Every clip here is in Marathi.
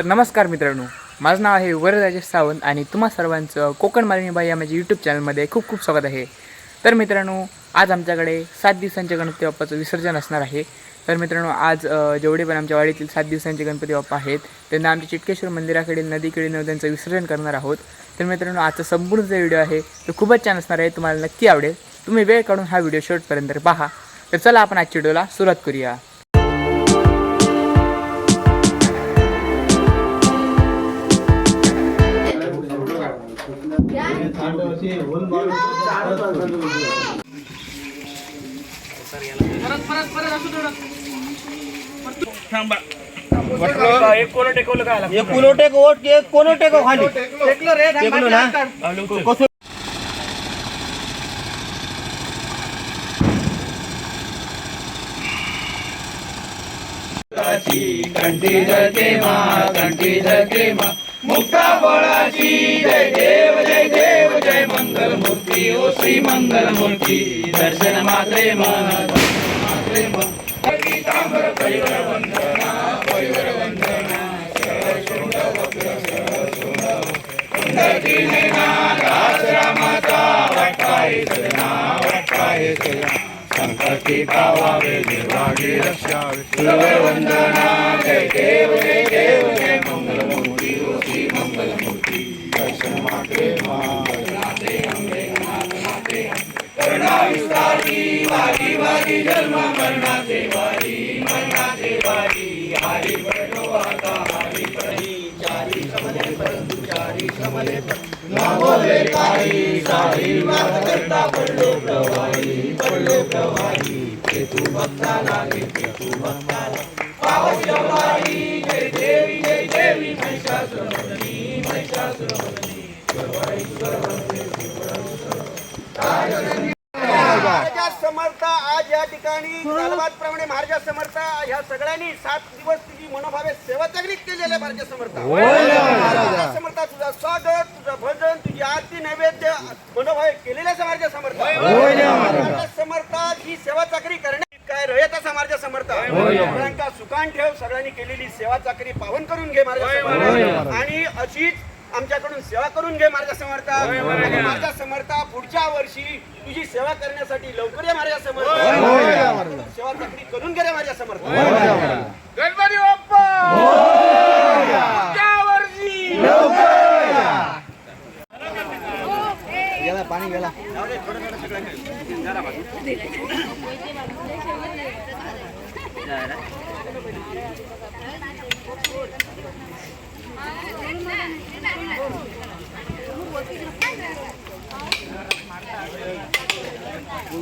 तर नमस्कार मित्रांनो माझं नाव आहे वरराजेश सावंत आणि तुम्हा सर्वांचं कोकण मालिनीबाई या माझ्या यूट्यूब चॅनलमध्ये खूप खूप स्वागत आहे. तर मित्रांनो आज आमच्याकडे सात दिवसांच्या गणपती बाप्पाचं विसर्जन असणार आहे. तर मित्रांनो आज जेवढे पण आमच्या वाडीतील सात दिवसांचे गणपती बाप्पा आहेत त्यांना आमच्या चिटकेश्वर मंदिराकडील नदीकडे नद्यांचं त्यांचं विसर्जन करणार आहोत. तर मित्रांनो आजचा संपूर्ण जो व्हिडिओ आहे तो खूपच छान असणार आहे तुम्हाला नक्की आवडेल. तुम्ही वेळ काढून हा व्हिडिओ शेवटपर्यंत पहा. तर चला आपण आजच्या व्हिडिओला सुरुवात करूया. परत परत परत असू थोडं थांबा एक कोण टेकवलं काय एक कोण टेको एक कोण टेको खाली टेकलो रे टेकलो ना कंठी जगे मा कंठी जगे मा मुक्ता बळाची जय देव जय देव जय मंगल मूर्ती ओ श्री मंगल मूर्ती दर्शन मात्रे मन मात्रे मन. तांबर परिवर वंदना परिवर वंदना वंदना जय देव जय देव जय नामोले काही साही मात करता पडलो प्रवाही पडलो प्रवाही ते तू भक्ता लागे ते तू भक्ता पावस जवाही जय देवी जय देवी महिषासुरमर्दिनी महिषासुरमर्दिनी प्रवाही सर्वांचे सुप्रभू कसं महाराजा समर्थ या ठिकाणी प्रमाणे महाराजा समर्थ ह्या सगळ्यांनी सात दिवस तुझी मनोभावे सेवा चांगली केलेली आहे महाराजा समर्थ. महाराजा समर्थ तुझं स्वागत तुझं भजन तुझी आरती नैवेद्य मनोभावे केलेले आहे महाराजा समर्थ. महाराजा समर्थ ही सेवा चाकरी करण्यात काय रयत असा महाराजा समर्थ? सगळ्यांका सुकान ठेव सगळ्यांनी केलेली सेवा चाकरी पावन करून घे महाराजा आणि अशीच आमच्याकडून सेवा करून घे महाराजा समर्थ महाराजा समर्थ पुढच्या वर्षी तुझी सेवा करण्यासाठी लवकर ये महाराजा समर्थ सेवा चाकरी करून घे रे महाराजा समर्थ गणपती बाप्पा! पुढच्या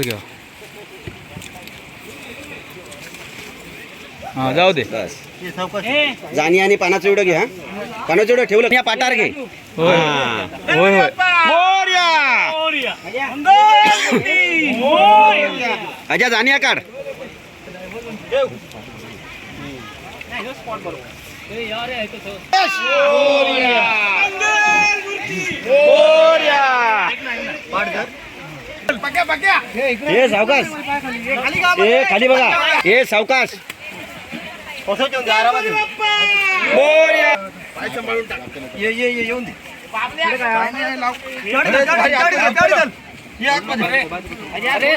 घ्या. हां जाऊ दे. जाणी आणि पानाचं एवढं घे हा पानाचं एवढं ठेवलं. या पाटार घे. होय. होय होय. मोर्या. अजा जाणीया काढ. हे सावकाश. हे खाली बघा. हे सावकाश. येऊन दे. अरे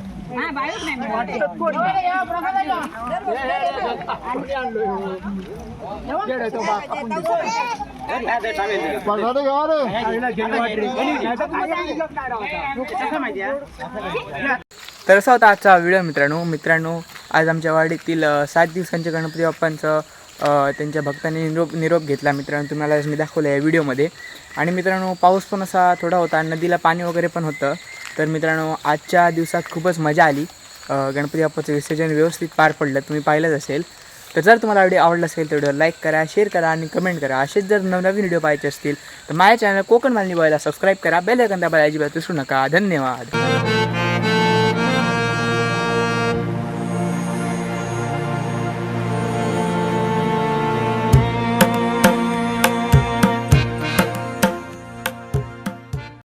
येऊन दे तर असा होता आजचा व्हिडिओ मित्रांनो. मित्रांनो आज आमच्या वाडीतील सात दिवसांच्या गणपती बाप्पांचं त्यांच्या भक्तांनी निरोप निरोप घेतला मित्रांनो. तुम्हाला मी दाखवलं या व्हिडिओमध्ये आणि मित्रांनो पाऊस पण असा थोडा होता. नदीला पाणी वगैरे पण होतं. तर मित्रांनो आजच्या दिवसात खूपच मजा आली. गणपती बाप्पाचं विसर्जन व्यवस्थित पार पडलं. तुम्ही पाहिलंच असेल. तर जर तुम्हाला व्हिडिओ आवडला असेल तर व्हिडिओ लाईक करा शेअर करा आणि कमेंट करा. असेच जर नवनवीन व्हिडिओ पाहायचे असतील तर माझ्या चॅनल कोकण मालनी बॉयला सबस्क्राईब करा. बेल आयकन दाबायला अजिबात विसरू नका. धन्यवाद.